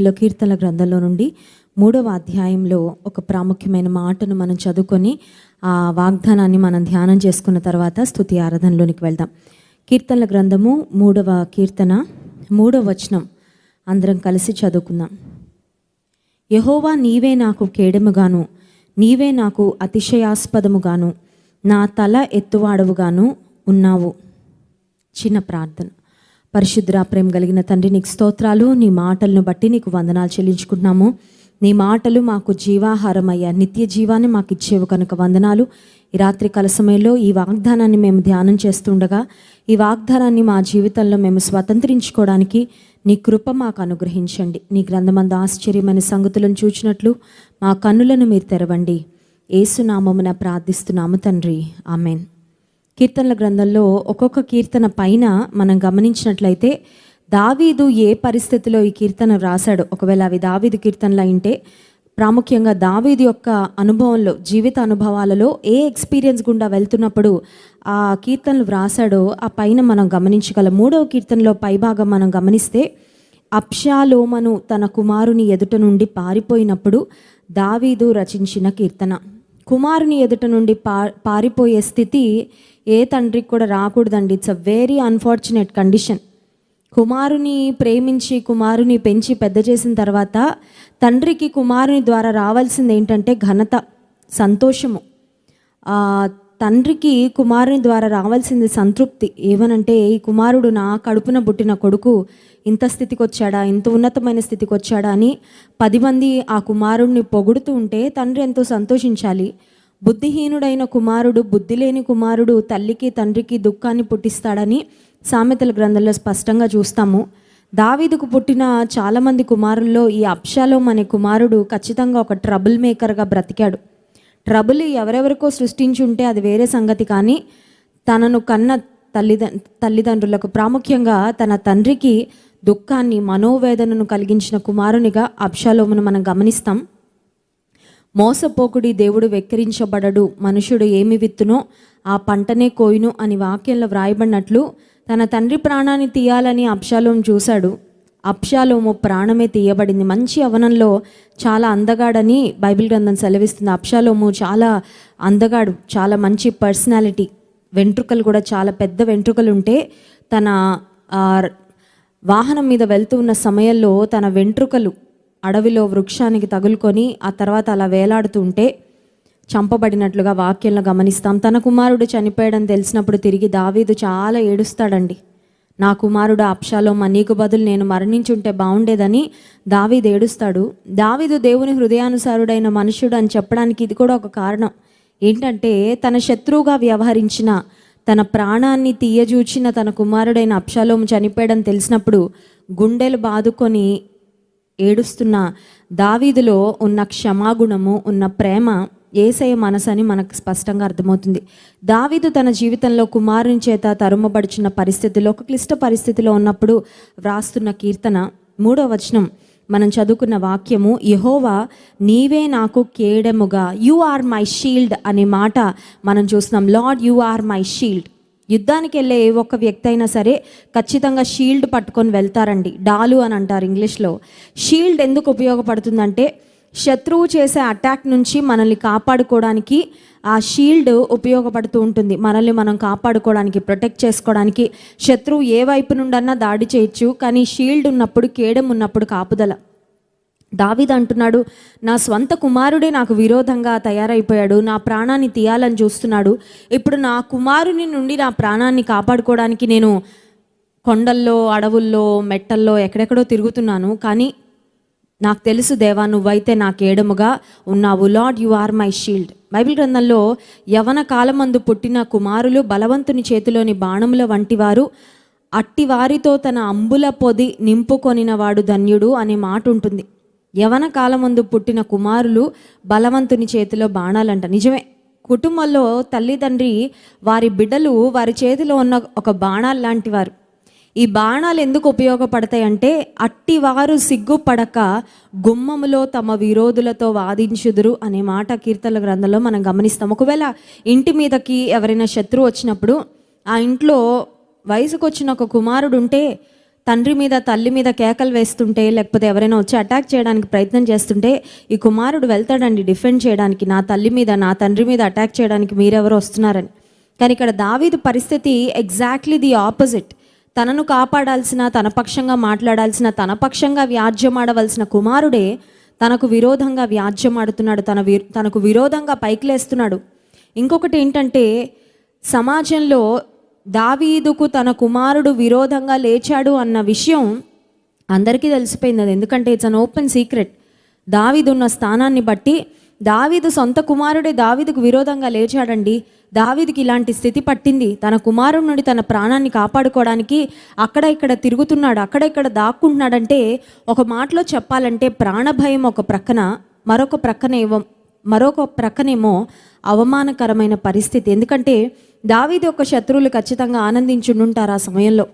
లో కీర్తనల గ్రంథంలో నుండి మూడవ అధ్యాయంలో ఒక ప్రాముఖ్యమైన మాటను మనం చదువుకొని ఆ వాగ్దానాన్ని మనం ధ్యానం చేసుకున్న తర్వాత స్తుతి ఆరాధనలోనికి వెళ్దాం. కీర్తనల గ్రంథము మూడవ కీర్తన మూడవ వచనం. అందరం కలిసి చదువుకుందాం. యహోవా నీవే నాకు కేడముగాను నీవే నాకు అతిశయాస్పదముగాను నా తల ఎత్తువాడవుగాను ఉన్నావు. చిన్న ప్రార్థన. పరిశుద్ర ప్రేమ కలిగిన తండ్రి నీకు స్తోత్రాలు నీ మాటలను బట్టి నీకు వందనాలు చెల్లించుకుంటున్నాము. నీ మాటలు మాకు జీవాహారమయ్యా. నిత్య జీవాన్ని మాకు ఇచ్చేవు కనుక వందనాలు. ఈ రాత్రి కాల సమయంలో ఈ వాగ్దానాన్ని మేము ధ్యానం చేస్తుండగా ఈ వాగ్దానాన్ని మా జీవితంలో మేము స్వతంత్రించుకోవడానికి నీ కృప మాకు అనుగ్రహించండి. నీ గ్రంథమంద ఆశ్చర్యమైన సంగతులను చూచినట్లు మా కన్నులను మీరు తెరవండి. ఏసునామమున ప్రార్థిస్తున్నాము తండ్రి. ఆమెన్. కీర్తనల గ్రంథంలో ఒక్కొక్క కీర్తన పైన మనం గమనించినట్లయితే దావీదు ఏ పరిస్థితిలో ఈ కీర్తన రాశాడు? ఒకవేళ అవి దావీదు కీర్తనలు అయింటే ప్రాముఖ్యంగా దావీదు యొక్క అనుభవంలో జీవిత అనుభవాలలో ఏ ఎక్స్పీరియన్స్ గుండా వెళ్తున్నప్పుడు ఆ కీర్తనలు వ్రాసాడో ఆ పైన మనం గమనించగలం. మూడవ కీర్తనలో పైభాగం మనం గమనిస్తే అప్షాలోమను తన కుమారుని ఎదుట నుండి పారిపోయినప్పుడు దావీదు రచించిన కీర్తన. కుమారుని ఎదుట నుండి పా పారిపోయే స్థితి ఏ తండ్రికి కూడా రాకూడదండి. It's a very unfortunate condition కుమారుని ప్రేమించి కుమారుని పెంచి పెద్ద చేసిన తర్వాత తండ్రికి కుమారుని ద్వారా రావాల్సింది ఏంటంటే ఘనత సంతోషము. తండ్రికి కుమారుని ద్వారా రావాల్సింది సంతృప్తి. ఏమనంటే ఈ కుమారుడు నా కడుపున పుట్టిన కొడుకు ఇంత స్థితికి వచ్చాడా ఇంత ఉన్నతమైన స్థితికి వచ్చాడా అని పది మంది ఆ కుమారుడిని పొగుడుతూ ఉంటే తండ్రి ఎంతో సంతోషించాలి. బుద్ధిహీనుడైన కుమారుడు బుద్ధి లేని కుమారుడు తల్లికి తండ్రికి దుఃఖాన్ని పుట్టిస్తాడని సామెతల గ్రంథంలో స్పష్టంగా చూస్తాము. దావీదుకు పుట్టిన చాలామంది కుమారుల్లో ఈ అప్షాలోం అనే కుమారుడు ఖచ్చితంగా ఒక ట్రబుల్ మేకర్గా బ్రతికాడు. ట్రబుల్ ఎవరెవరికో సృష్టించి ఉంటే అది వేరే సంగతి కానీ తనను కన్న తల్లిద తల్లిదండ్రులకు ప్రాముఖ్యంగా తన తండ్రికి దుఃఖాన్ని మనోవేదనను కలిగించిన కుమారునిగా అప్షాలోమును మనం గమనిస్తాం. మోసపోకుడి దేవుడు వెక్కిరించబడడు. మనుషుడు ఏమి విత్తునో ఆ పంటనే కోయును అని వాక్యంలో వ్రాయబడినట్లు తన తండ్రి ప్రాణాన్ని తీయాలని అప్షాలోం చూశాడు. అప్షాలోము ప్రాణమే తీయబడింది. మంచి అవనంలో చాలా అందగాడని బైబిల్ గ్రంథం సెలవిస్తుంది. అప్షాలోము చాలా అందగాడు చాలా మంచి పర్సనాలిటీ. వెంట్రుకలు కూడా చాలా పెద్ద వెంట్రుకలు ఉంటే తన వాహనం మీద వెళ్తూ ఉన్న సమయంలో తన వెంట్రుకలు అడవిలో వృక్షానికి తగులుకొని ఆ తర్వాత అలా వేలాడుతుంటే చంపబడినట్లుగా వాక్యంలో గమనిస్తాం. తన కుమారుడు చనిపోయాడని తెలిసినప్పుడు తిరిగి దావీదు చాలా ఏడుస్తాడండి. నా కుమారుడు అప్షాలోమ నీకు బదులు నేను మరణించుంటే బాగుండేదని దావీదు ఏడుస్తాడు. దావీదు దేవుని హృదయానుసారుడైన మనుషుడు అని చెప్పడానికి ఇది కూడా ఒక కారణం. ఏంటంటే తన శత్రువుగా వ్యవహరించిన తన ప్రాణాన్ని తీయజూచిన తన కుమారుడైన అప్షాలోము చనిపోయాడని తెలిసినప్పుడు గుండెలు బాదుకొని ఏడుస్తున్న దావీదులో ఉన్న క్షమాగుణము ఉన్న ప్రేమ ఏసయ మనసని మనకు స్పష్టంగా అర్థమవుతుంది. దావీదు తన జీవితంలో కుమారుని చేత తరుమబడుచున్న పరిస్థితిలో ఒక క్లిష్ట పరిస్థితిలో ఉన్నప్పుడు వ్రాస్తున్న కీర్తన మూడో వచనం మనం చదువుకున్న వాక్యము యహోవా నీవే నాకు కేడెముగా. యు ఆర్ మై షీల్డ్ అనే మాట మనం చూస్తున్నాం. Lord you are my shield. యుద్ధానికి వెళ్ళే ఏ ఒక్క వ్యక్తి అయినా సరే ఖచ్చితంగా షీల్డ్ పట్టుకొని వెళ్తారండి. డాలు అని అంటారు ఇంగ్లీష్లో. షీల్డ్ ఎందుకు ఉపయోగపడుతుందంటే శత్రువు చేసే అటాక్ నుంచి మనల్ని కాపాడుకోవడానికి ఆ షీల్డ్ ఉపయోగపడుతూ ఉంటుంది. మనల్ని మనం కాపాడుకోవడానికి ప్రొటెక్ట్ చేసుకోవడానికి శత్రువు ఏ వైపు నుండన్నా దాడి చేయొచ్చు కానీ షీల్డ్ ఉన్నప్పుడు కేడం ఉన్నప్పుడు కాపుదల. దావిద్ అంటున్నాడు నా స్వంత కుమారుడే నాకు విరోధంగా తయారైపోయాడు నా ప్రాణాన్ని తీయాలని చూస్తున్నాడు. ఇప్పుడు నా కుమారుని నుండి నా ప్రాణాన్ని కాపాడుకోవడానికి నేను కొండల్లో అడవుల్లో మెట్టల్లో ఎక్కడెక్కడో తిరుగుతున్నాను. కానీ నాకు తెలుసు దేవా నువ్వైతే నాకు ఏడముగా ఉన్నావు. Lord you are my shield. Bible గ్రంథంలో యవన కాలమందు పుట్టిన కుమారులు బలవంతుని చేతిలోని బాణముల వంటివారు అట్టి వారితో తన అంబుల పొది నింపుకొనినవాడు ధన్యుడు అనే మాట ఉంటుంది యవన కాలమందు పుట్టిన కుమారులు బలవంతుని చేతిలో బాణాలంట. నిజమే. కుటుంబంలో తల్లిదండ్రి వారి బిడ్డలు వారి చేతిలో ఉన్న ఒక బాణాలు లాంటి వారు ఈ బాణాలు ఎందుకు ఉపయోగపడతాయి అంటే అట్టివారు సిగ్గుపడక గుమ్మములో తమ విరోధులతో వాదించుదురు అనే మాట కీర్తన గ్రంథంలో మనం గమనిస్తాం. ఒకవేళ ఇంటి మీదకి ఎవరైనా శత్రువు వచ్చినప్పుడు ఆ ఇంట్లో వయసుకొచ్చిన ఒక కుమారుడు ఉంటే తండ్రి మీద తల్లి మీద కేకలు వేస్తుంటే లేకపోతే ఎవరైనా వచ్చి అటాక్ చేయడానికి ప్రయత్నం చేస్తుంటే ఈ కుమారుడు వెళ్తాడండి డిఫెండ్ చేయడానికి. నా తల్లి మీద నా తండ్రి మీద అటాక్ చేయడానికి మీరెవరు వస్తున్నారని. కానీ ఇక్కడ దావీదు పరిస్థితి ఎగ్జాక్ట్లీ ది ఆపోజిట్. తనను కాపాడాల్సిన తన పక్షంగా మాట్లాడాల్సిన తన పక్షంగా వ్యాజ్యమాడవలసిన కుమారుడే తనకు విరోధంగా వ్యాజ్యమాడుతున్నాడు తన వి తనకు విరోధంగా పైకి లేస్తున్నాడు. ఇంకొకటి ఏంటంటే సమాజంలో దావీదుకు తన కుమారుడు విరోధంగా లేచాడు అన్న విషయం అందరికీ తెలిసిపోయింది అది. ఎందుకంటే ఇట్స్ అన్ ఓపెన్ సీక్రెట్ దావీదు ఉన్న స్థానాన్ని బట్టి దావీదు సొంత కుమారుడే దావీదుకు విరోధంగా లేచాడండి. దావీదుకి ఇలాంటి స్థితి పట్టింది. తన కుమారుడి నుండి తన ప్రాణాన్ని కాపాడుకోవడానికి అక్కడ ఇక్కడ తిరుగుతున్నాడు అక్కడ ఇక్కడ దాక్కుంటున్నాడంటే ఒక మాటలో చెప్పాలంటే ప్రాణభయం ఒక ప్రక్కన మరొక ప్రక్కన ఏవో మరొక ప్రక్కనేమో అవమానకరమైన పరిస్థితి. ఎందుకంటే దావీదు యొక్క శత్రువులు ఖచ్చితంగా ఆనందించుండుంటారు ఆ సమయంలో.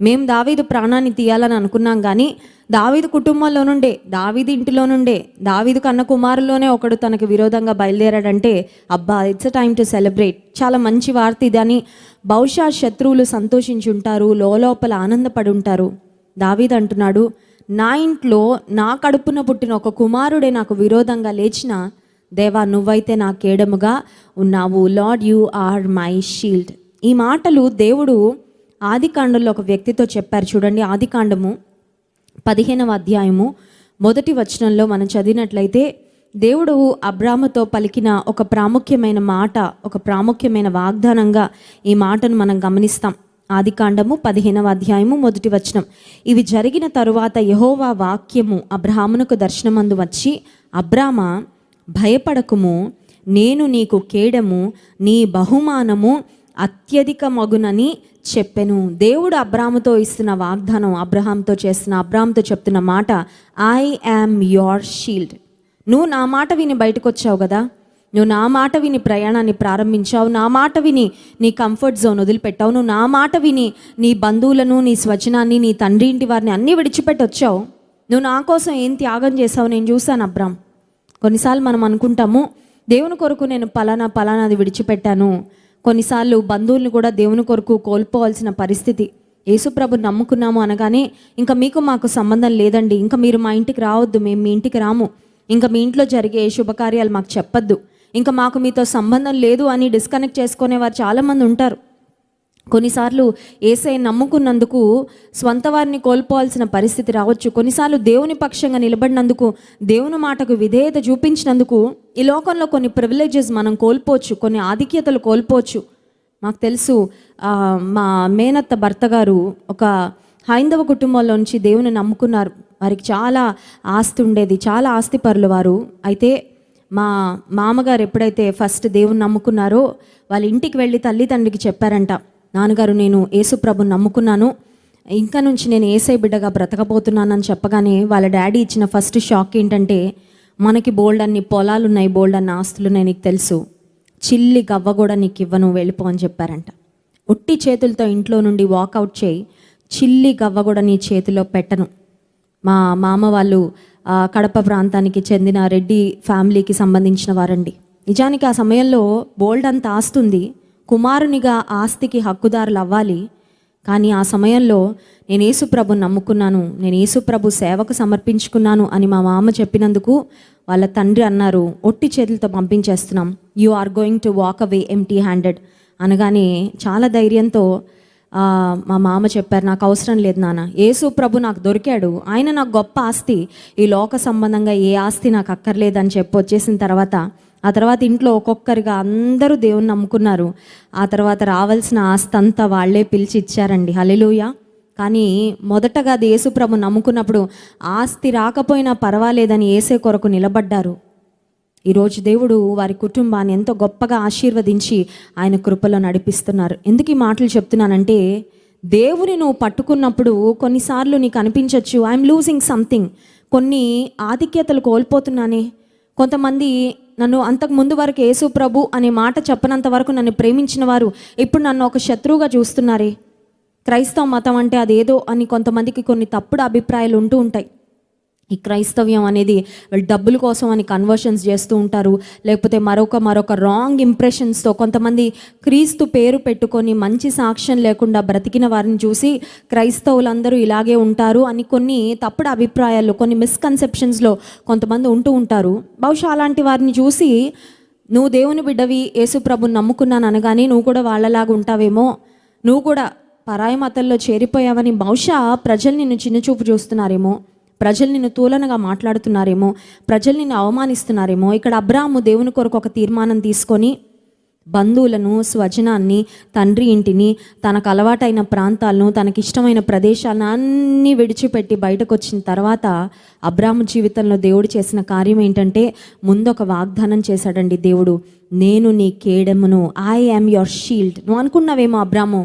మేము దావీదు ప్రాణాన్ని తీయాలని అనుకున్నాం కానీ దావీదు కుటుంబంలో నుండే దావీదు ఇంటిలో నుండే దావీదు కన్న కుమారులోనే ఒకడు తనకు విరోధంగా బయలుదేరాడంటే అబ్బా it's a time to celebrate చాలా మంచి వార్త ఇది అని బహుశా శత్రువులు సంతోషించుంటారు లోపల ఆనందపడి ఉంటారు దావీదు అంటున్నాడు నా ఇంట్లో నా కడుపున పుట్టిన ఒక కుమారుడే నాకు విరోధంగా లేచిన దేవా నువ్వైతే నా కేడముగా ఉన్నావు. Lord you are my shield. ఈ మాటలు దేవుడు ఆదికాండంలో ఒక వ్యక్తితో చెప్పారు. చూడండి ఆదికాండము పదిహేనవ అధ్యాయము మొదటి వచనంలో మనం చదివినట్లయితే దేవుడు అబ్రాహ్మతో పలికిన ఒక ప్రాముఖ్యమైన మాట ఒక ప్రాముఖ్యమైన వాగ్దానంగా ఈ మాటను మనం గమనిస్తాం. ఆదికాండము పదిహేనవ అధ్యాయము మొదటి వచనం. ఇవి జరిగిన తరువాత యహోవా వాక్యము అబ్రాహ్మణుకు దర్శనమందు వచ్చి అబ్రామ భయపడకుము నేను నీకు కేడము నీ బహుమానము అత్యధిక మగునని చెప్పెను. దేవుడు అబ్రాముతో ఇస్తున్న వాగ్దానం అబ్రహాంతో చేస్తున్న అబ్రామ్తో చెప్తున్న మాట ఐ యామ్ యోర్ షీల్డ్ నువ్వు నా మాట విని బయటకు వచ్చావు కదా? నువ్వు నా మాట విని ప్రయాణాన్ని ప్రారంభించావు నా మాట విని నీ కంఫర్ట్ జోన్ వదిలిపెట్టావు నువ్వు నా మాట విని నీ బంధువులను నీ స్వజనాన్ని నీ తండ్రి ఇంటి వారిని అన్నీ విడిచిపెట్టి వచ్చావు నువ్వు నా కోసం ఏం త్యాగం చేసావు నేను చూశాను అబ్రామ్. కొన్నిసార్లు మనం అనుకుంటాము దేవుని కొరకు నేను పలానా పలానాది విడిచిపెట్టాను. కొన్నిసార్లు బంధువులను కూడా దేవుని కొరకు కోల్పోవాల్సిన పరిస్థితి. యేసుప్రభు నమ్ముకున్నాము అనగానే ఇంకా మీకు మాకు సంబంధం లేదండి. ఇంకా మీరు మా ఇంటికి రావద్దు మేము మీ ఇంటికి రాము. ఇంకా మీ ఇంట్లో జరిగే శుభకార్యాలు మాకు చెప్పద్దు. ఇంకా మాకు మీతో సంబంధం లేదు అని డిస్కనెక్ట్ చేసుకునే వారు చాలామంది ఉంటారు. కొన్నిసార్లు ఏసై నమ్ముకున్నందుకు స్వంత వారిని కోల్పోవాల్సిన పరిస్థితి రావచ్చు. కొన్నిసార్లు దేవుని పక్షంగా నిలబడినందుకు దేవుని మాటకు విధేయత చూపించినందుకు ఈ లోకంలో కొన్ని ప్రివిలేజెస్ మనం కోల్పోవచ్చు కొన్ని ఆధిక్యతలు కోల్పోవచ్చు. మాకు తెలుసు మా మేనత్త భర్త గారు ఒక హైందవ కుటుంబంలో నుంచి దేవుని నమ్ముకున్నారు. వారికి చాలా ఆస్తి ఉండేది చాలా ఆస్తిపరులు వారు. అయితే మా మామగారు ఎప్పుడైతే ఫస్ట్ దేవుని నమ్ముకున్నారో వాళ్ళ ఇంటికి వెళ్ళి తల్లిదండ్రికి చెప్పారంట నాన్నగారు నేను ఏసుప్రభు నమ్ముకున్నాను. ఇంకా నుంచి నేను ఏసై బిడ్డగా బ్రతకబోతున్నానని చెప్పగానే వాళ్ళ డాడీ ఇచ్చిన ఫస్ట్ షాక్ ఏంటంటే మనకి బోల్డ్ అన్ని పొలాలు ఉన్నాయి బోల్డ్ అన్ని ఆస్తులు ఉన్నాయి నీకు తెలుసు. చిల్లి గవ్వ కూడా నీకు ఇవ్వను వెళ్ళిపో అని చెప్పారంట. ఒట్టి చేతులతో ఇంట్లో నుండి వాకౌట్ చేయి చిల్లి గవ్వ కూడా నీ చేతిలో పెట్టను. మా మామ వాళ్ళు కడప ప్రాంతానికి చెందిన రెడ్డి ఫ్యామిలీకి సంబంధించిన వారండి. నిజానికి ఆ సమయంలో బోల్డ్ అంత ఆస్తుంది. కుమారునిగా ఆస్తికి హక్కుదారులు అవ్వాలి. కానీ ఆ సమయంలో నేను యేసుప్రభు నమ్ముకున్నాను. నేను యేసుప్రభు సేవకు సమర్పించుకున్నాను అని మా మామ చెప్పినందుకు వాళ్ళ తండ్రి అన్నారు. ఒట్టి చేతులతో పంపించేస్తున్నాం. You are going to walk away empty handed అనగానే చాలా ధైర్యంతో మా మామ చెప్పారు నాకు అవసరం లేదు నాన్న. యేసు ప్రభు నాకు దొరికాడు. ఆయన నాకు గొప్ప ఆస్తి. ఈ లోక సంబంధంగా ఏ ఆస్తి నాకు అక్కర్లేదని చెప్పి వచ్చేసిన తర్వాత ఆ తర్వాత ఇంట్లో ఒక్కొక్కరిగా అందరూ దేవుని నమ్ముకున్నారు. ఆ తర్వాత రావాల్సిన ఆస్తి అంతా వాళ్ళే పిలిచి ఇచ్చారండి. హలెలుయ కానీ మొదటగా అది యేసుప్రభు నమ్ముకున్నప్పుడు ఆస్తి రాకపోయినా పర్వాలేదని ఏసే కొరకు నిలబడ్డారు. ఈరోజు దేవుడు వారి కుటుంబాన్ని ఎంతో గొప్పగా ఆశీర్వదించి ఆయన కృపలో నడిపిస్తున్నారు. ఎందుకు ఈ మాటలు చెప్తున్నానంటే దేవుని నువ్వు పట్టుకున్నప్పుడు కొన్నిసార్లు నీకు అనిపించవచ్చు ఐఎమ్ లూజింగ్ సంథింగ్ కొన్ని ఆధిక్యతలు కోల్పోతున్నానే. కొంతమంది నన్ను అంతకు ముందు వరకు యేసు ప్రభు అనే మాట చెప్పనంత వరకు నన్ను ప్రేమించిన వారు ఇప్పుడు నన్ను ఒక శత్రువుగా చూస్తున్నారే. క్రైస్తవ మతం అంటే అదేదో అని కొంతమందికి కొన్ని తప్పుడు అభిప్రాయాలు ఉంటూ ఉంటాయి. ఈ క్రైస్తవ్యం అనేది వీళ్ళు డబ్బుల కోసం అని కన్వర్షన్స్ చేస్తూ ఉంటారు. లేకపోతే మరొక మరొక రాంగ్ ఇంప్రెషన్స్తో కొంతమంది క్రీస్తు పేరు పెట్టుకొని మంచి సాక్ష్యం లేకుండా బ్రతికిన వారిని చూసి క్రైస్తవులందరూ ఇలాగే ఉంటారు అని కొన్ని తప్పుడు అభిప్రాయాలు కొన్ని మిస్కన్సెప్షన్స్లో కొంతమంది ఉంటూ ఉంటారు. బహుశా అలాంటి వారిని చూసి నువ్వు దేవుని బిడ్డవి యేసుప్రభు నమ్ముకున్నాను అనగానే నువ్వు కూడా వాళ్ళలాగా ఉంటావేమో నువ్వు కూడా పరాయి మతల్లో చేరిపోయావని బహుశా ప్రజలు నిన్ను చిన్నచూపు చూస్తున్నారేమో. ప్రజలు నిన్ను తూలనగా మాట్లాడుతున్నారేమో ప్రజలు నిన్ను అవమానిస్తున్నారేమో ఇక్కడ అబ్రాహము దేవుని కొరకు ఒక తీర్మానం తీసుకొని బంధువులను స్వజనాన్ని తండ్రి ఇంటిని తనకు అలవాటైన ప్రాంతాలను తనకిష్టమైన ప్రదేశాలను అన్నీ విడిచిపెట్టి బయటకు వచ్చిన తర్వాత అబ్రాము జీవితంలో దేవుడు చేసిన కార్యం ఏంటంటే ముందు ఒక వాగ్దానం చేశాడండి దేవుడు నేను నీ కేడమును ఐ యామ్ యువర్ షీల్డ్ నువ్వు అనుకున్నావేమో అబ్రాహ్ము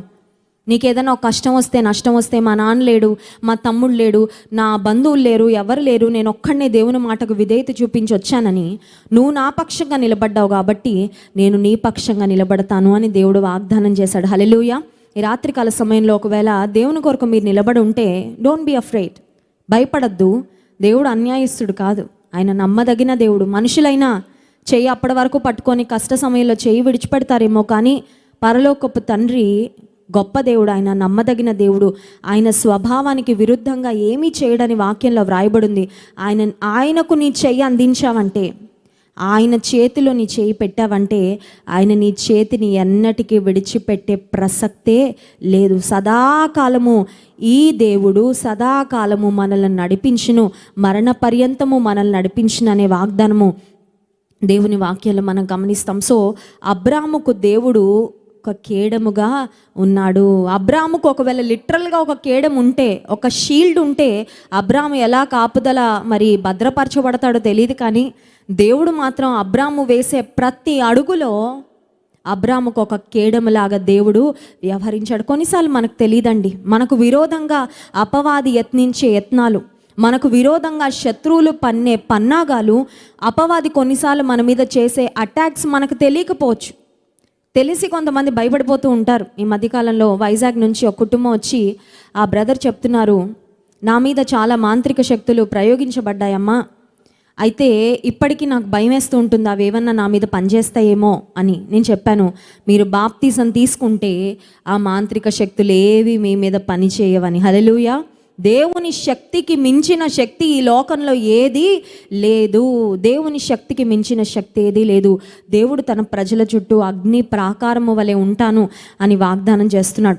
నీకేదైనా ఒక కష్టం వస్తే నష్టం వస్తే మా నాన్న లేడు మా తమ్ముడు లేడు నా బంధువులు లేరు ఎవరు లేరు నేను ఒక్కడనే దేవుని మాటకు విధేయత చూపించి వచ్చానని నువ్వు నా పక్షంగా నిలబడ్డావు కాబట్టి నేను నీ పక్షంగా నిలబడతాను అని దేవుడు వాగ్దానం చేశాడు. హలెలుయ ఈ రాత్రికాల సమయంలో ఒకవేళ దేవుని కొరకు మీరు నిలబడి ఉంటే డోంట్ బీ అఫ్రైడ్ భయపడద్దు. దేవుడు అన్యాయస్తుడు కాదు. ఆయన నమ్మదగిన దేవుడు. మనుషులైనా చెయ్యి అప్పటి వరకు పట్టుకొని కష్ట సమయంలో చెయ్యి విడిచిపెడతారేమో కానీ పరలోకపు తండ్రి గొప్ప దేవుడు ఆయన నమ్మదగిన దేవుడు ఆయన స్వభావానికి విరుద్ధంగా ఏమీ చేయడని వాక్యంలో వ్రాయబడింది. ఆయన ఆయనకు నీ చెయ్యి అందించావంటే ఆయన చేతిలో నీ చేయి పెట్టావంటే ఆయన నీ చేతిని ఎన్నటికీ విడిచిపెట్టే ప్రసక్తే లేదు. సదాకాలము ఈ దేవుడు సదాకాలము మనల్ని నడిపించును మరణ పర్యంతము మనల్ని నడిపించును అనే వాగ్దానము దేవుని వాక్యాలు మనం గమనిస్తాం. సో అబ్రాముకు దేవుడు ఒక కేడముగా ఉన్నాడు. అబ్రాముకు ఒకవేళ లిటరల్గా ఒక కేడము ఉంటే ఒక షీల్డ్ ఉంటే అబ్రాము ఎలా కాపుదల మరి భద్రపరచబడతాడో తెలియదు కానీ దేవుడు మాత్రం అబ్రాము వేసే ప్రతి అడుగులో అబ్రాముకు ఒక కేడములాగా దేవుడు వ్యవహరించాడు. కొన్నిసార్లు మనకు తెలియదండి మనకు విరోధంగా అపవాది యత్నించే యత్నాలు మనకు విరోధంగా శత్రువులు పన్నే పన్నాగాలు అపవాది కొన్నిసార్లు మన మీద చేసే అటాక్స్ మనకు తెలియకపోవచ్చు. తెలిసి కొంతమంది భయపడిపోతూ ఉంటారు. ఈ మధ్యకాలంలో వైజాగ్ నుంచి ఒక కుటుంబం వచ్చి ఆ బ్రదర్ చెప్తున్నారు నా మీద చాలా మాంత్రిక శక్తులు ప్రయోగించబడ్డాయమ్మా. అయితే ఇప్పటికీ నాకు భయం వేస్తూ ఉంటుంది అవి ఏమన్నా నా మీద పనిచేస్తాయేమో అని నేను చెప్పాను. మీరు బాప్తీసం తీసుకుంటే ఆ మాంత్రిక శక్తులు ఏవి మీ మీద పని చేయవని హలలుయా దేవుని శక్తికి మించిన శక్తి ఈ లోకంలో ఏది లేదు. దేవుని శక్తికి మించిన శక్తి ఏది లేదు. దేవుడు తన ప్రజల చుట్టూ అగ్ని ప్రాకారము వలె ఉంటాను అని వాగ్దానం చేస్తున్నాడు.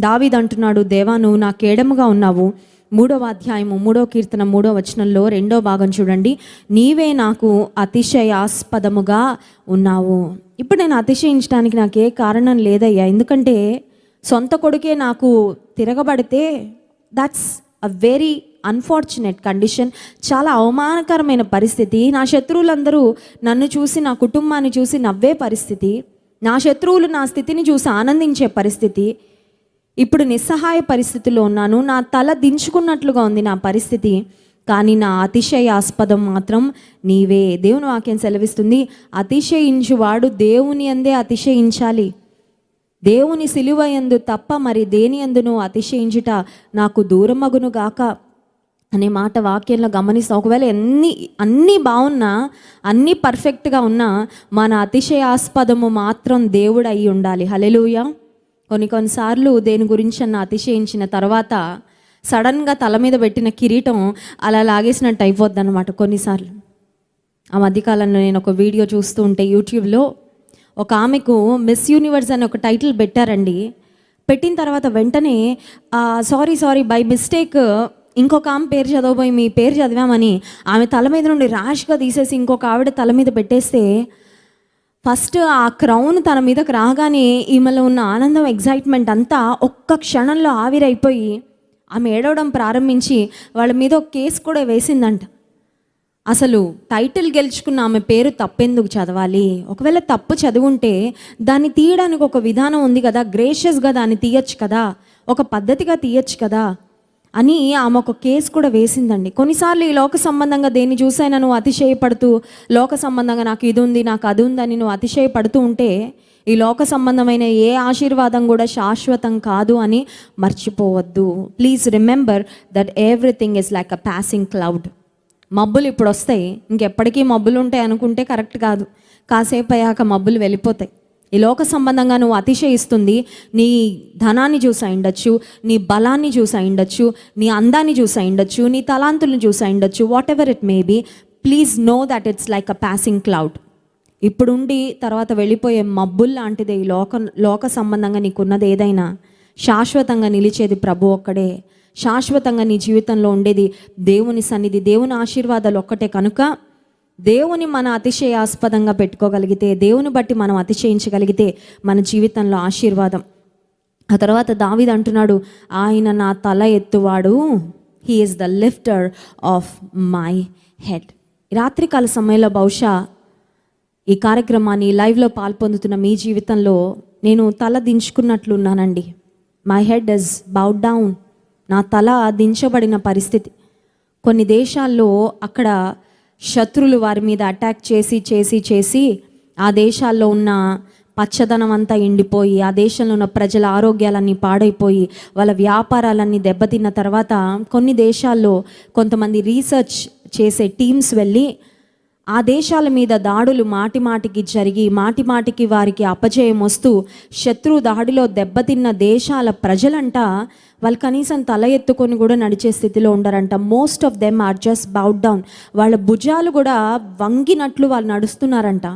దావీద్ అంటున్నాడు దేవా నువ్వు నా కేడముగా ఉన్నావు. మూడవ అధ్యాయము మూడో కీర్తన మూడో వచనంలో రెండో భాగం చూడండి. నీవే నాకు అతిశయాస్పదముగా ఉన్నావు. ఇప్పుడు నేను అతిశయించడానికి నాకు ఏ కారణం లేదయ్యా. ఎందుకంటే సొంత కొడుకే నాకు తిరగబడితే that's a very unfortunate condition చాలా అవమానకరమైన పరిస్థితి. నా శత్రువులందరూ నన్ను చూసి నా కుటుంబాన్ని చూసి నవ్వే పరిస్థితి. నా శత్రువులు నా స్థితిని చూసి ఆనందించే పరిస్థితి. ఇప్పుడు నిస్సహాయ పరిస్థితిలో ఉన్నాను. నా తల దించుకున్నట్లుగా ఉంది నా పరిస్థితి. కానీ నా అతిశయాస్పదం మాత్రం నీవే. దేవుని వాక్యం సెలవిస్తుంది అతిశయించువాడు దేవుని అందే అతిశయించాలి. దేవుని సిలువయందు తప్ప మరి దేని అందును అతిశయించుట నాకు దూరమగును గాక అనే మాట వాక్యంలో గమనిస్తాం ఒకవేళ ఎన్ని అన్నీ బాగున్నా అన్నీ పర్ఫెక్ట్గా ఉన్నా మన అతిశయాస్పదము మాత్రం దేవుడు అయి ఉండాలి. హలెలుయ కొన్ని కొన్నిసార్లు దేని గురించి అన్న అతిశయించిన తర్వాత సడన్గా తల మీద పెట్టిన కిరీటం అలా లాగేసినట్టు అయిపోద్ది అనమాట కొన్నిసార్లు. ఆ మధ్యకాలంలో నేను ఒక వీడియో చూస్తూ ఉంటే యూట్యూబ్లో ఒక ఆమెకు మిస్ యూనివర్స్ అని ఒక టైటిల్ పెట్టారండి. పెట్టిన తర్వాత వెంటనే సారీ సారీ బై మిస్టేక్ ఇంకొక ఆమె పేరు చదవబోయి మీ పేరు చదివామని ఆమె తల మీద నుండి ర్యాష్గా తీసేసి ఇంకొక ఆవిడ తల మీద పెట్టేస్తే ఫస్ట్ ఆ క్రౌన్ తన మీదకి రాగానే ఈమెలో ఉన్న ఆనందం ఎగ్జైట్మెంట్ అంతా ఒక్క క్షణంలో ఆవిరైపోయి ఆమె ఏడవడం ప్రారంభించి వాళ్ళ మీద ఒక కేసు కూడా వేసిందంట. అసలు టైటిల్ గెలుచుకున్న ఆమె పేరు తప్పెందుకు చదవాలి? ఒకవేళ తప్పు చదువుంటే దాన్ని తీయడానికి ఒక విధానం ఉంది కదా గ్రేషియస్గా దాన్ని తీయచ్చు కదా ఒక పద్ధతిగా తీయచ్చు కదా అని ఆమె ఒక కేసు కూడా వేసిందండి. కొన్నిసార్లు ఈ లోక సంబంధంగా దేన్ని చూసైనా నువ్వు అతిశయపడుతూ లోక సంబంధంగా నాకు ఇది ఉంది నాకు అది ఉందని నువ్వు అతిశయపడుతూ ఉంటే ఈ లోక సంబంధమైన ఏ ఆశీర్వాదం కూడా శాశ్వతం కాదు అని మర్చిపోవద్దు. Please remember that everything is like a passing cloud మబ్బులు ఇప్పుడు వస్తాయి. ఇంకెప్పటికీ మబ్బులు ఉంటాయి అనుకుంటే కరెక్ట్ కాదు. కాసేపు అయ్యాక మబ్బులు వెళ్ళిపోతాయి. ఈ లోక సంబంధంగా నువ్వు అతిశయిస్తుంది. నీ ధనాన్ని చూసి ఉండొచ్చు నీ బలాన్ని చూసి ఉండొచ్చు నీ అందాన్ని చూసి ఉండొచ్చు నీ తలాంతులను చూసి ఉండొచ్చు whatever it may be please know that it's like a passing cloud ఇప్పుడుండి తర్వాత వెళ్ళిపోయే మబ్బుల్ లాంటిదే ఈ లోక లోక సంబంధంగా నీకున్నది ఏదైనా. శాశ్వతంగా నిలిచేది ప్రభు ఒక్కడే. శాశ్వతంగా నీ జీవితంలో ఉండేది దేవుని సన్నిధి దేవుని ఆశీర్వాదాలు ఒక్కటే కనుక దేవుని మన అతిశయాస్పదంగా పెట్టుకోగలిగితే దేవుని బట్టి మనం అతిశయించగలిగితే మన జీవితంలో ఆశీర్వాదం. ఆ తర్వాత దావిద్ అంటున్నాడు ఆయన నా తల ఎత్తువాడు. He is the lifter of my head రాత్రికాల సమయంలో బహుశా ఈ కార్యక్రమాన్ని లైవ్లో పాల్పొందుతున్న మీ జీవితంలో నేను తల దించుకున్నట్లున్నానండి. My head is bowed down నా తల దించబడిన పరిస్థితి. కొన్ని దేశాల్లో అక్కడ శత్రులు వారి మీద అటాక్ చేసి చేసి చేసి ఆ దేశాల్లో ఉన్న పచ్చదనం అంతా ఎండిపోయి ఆ దేశంలో ఉన్న ప్రజల ఆరోగ్యాలన్నీ పాడైపోయి వాళ్ళ వ్యాపారాలన్నీ దెబ్బతిన్న తర్వాత కొన్ని దేశాల్లో కొంతమంది రీసెర్చ్ చేసే టీమ్స్ వెళ్ళి ఆ దేశాల మీద దాడులు మాటిమాటికి జరిగి మాటిమాటికి వారికి అపజయం వస్తూ శత్రు దాడిలో దెబ్బతిన్న దేశాల ప్రజలంట వాళ్ళు కనీసం తల ఎత్తుకొని కూడా నడిచే స్థితిలో ఉండరంట. Most of them are just bowed down వాళ్ళ భుజాలు కూడా వంగినట్లు వాళ్ళు నడుస్తున్నారంట.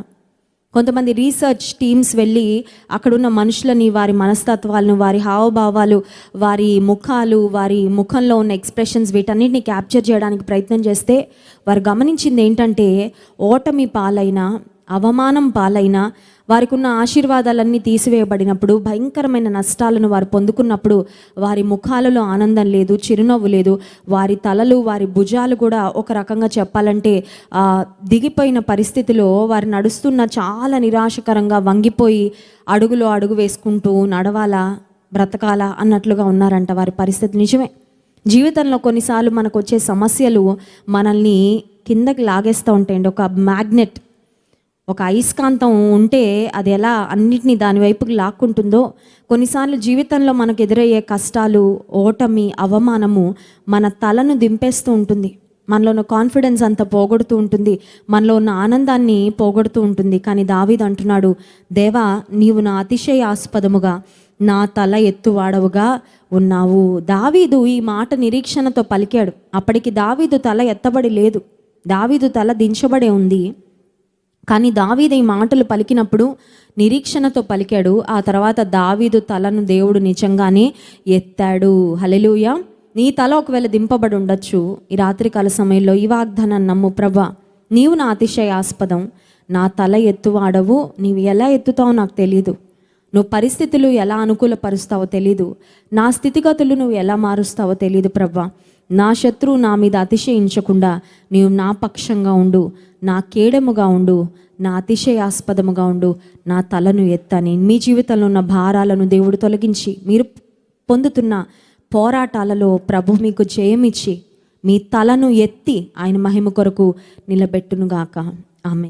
కొంతమంది రీసెర్చ్ టీమ్స్ వెళ్ళి అక్కడున్న మనుషులని వారి మనస్తత్వాలను వారి హావభావాలు వారి ముఖాలు వారి ముఖంలో ఉన్న ఎక్స్ప్రెషన్స్ వీటన్నిటిని క్యాప్చర్ చేయడానికి ప్రయత్నం చేస్తే వారు గమనించింది ఏంటంటే ఓటమి పాలైన అవమానం పాలైన వారికి ఉన్న ఆశీర్వాదాలన్నీ తీసివేయబడినప్పుడు భయంకరమైన నష్టాలను వారు పొందుకున్నప్పుడు వారి ముఖాలలో ఆనందం లేదు చిరునవ్వు లేదు. వారి తలలు వారి భుజాలు కూడా ఒక రకంగా చెప్పాలంటే దిగిపోయిన పరిస్థితిలో వారు నడుస్తున్న చాలా నిరాశకరంగా వంగిపోయి అడుగులో అడుగు వేసుకుంటూ నడవాలా బ్రతకాలా అన్నట్లుగా ఉన్నారంట వారి పరిస్థితి నిజమే. జీవితంలో కొన్నిసార్లు మనకు వచ్చే సమస్యలు మనల్ని కిందకి లాగేస్తూ ఉంటాయండి. ఒక మ్యాగ్నెట్ ఒక అయస్కాంతం ఉంటే అది ఎలా అన్నిటినీ దాని వైపుకి లాక్కుంటుందో కొన్నిసార్లు జీవితంలో మనకు ఎదురయ్యే కష్టాలు ఓటమి అవమానము మన తలను దింపేస్తూ ఉంటుంది. మనలో ఉన్న కాన్ఫిడెన్స్ అంతా పోగొడుతూ ఉంటుంది. మనలో ఉన్న ఆనందాన్ని పోగొడుతూ ఉంటుంది. కానీ దావీద్ అంటున్నాడు దేవా నీవు నా అతిశయ ఆస్పదముగా నా తల ఎత్తువాడవుగా ఉన్నావు. దావీదు ఈ మాట నిరీక్షణతో పలికాడు. అప్పటికి దావీదు తల ఎత్తబడి లేదు. దావీదు తల దించబడే ఉంది. కానీ దావీదు ఈ మాటలు పలికినప్పుడు నిరీక్షణతో పలికాడు. ఆ తర్వాత దావీదు తలను దేవుడు నిజంగానే ఎత్తాడు. హలెలుయ నీ తల ఒకవేళ దింపబడి ఉండొచ్చు. ఈ రాత్రికాల సమయంలో ఈ వాగ్దానాన్ని నమ్ము ప్రభా. నీవు నా అతిశయాస్పదం. నా తల ఎత్తువాడవు. నీవు ఎలా ఎత్తుతావో నాకు తెలియదు నువ్వు పరిస్థితులు ఎలా అనుకూలపరుస్తావో తెలీదు. నా స్థితిగతులు నువ్వు ఎలా మారుస్తావో తెలియదు ప్రభా. నా శత్రువు నా మీద అతిశయించకుండా నీవు నా పక్షంగా ఉండు నా కేడముగా ఉండు నా అతిశయాస్పదముగా ఉండు నా తలను ఎత్తని మీ జీవితంలో ఉన్న భారాలను దేవుడు తొలగించి మీరు పొందుతున్న పోరాటాలలో ప్రభు మీకు జయమిచ్చి మీ తలను ఎత్తి ఆయన మహిమ కొరకు నిలబెట్టునుగాక. ఆమె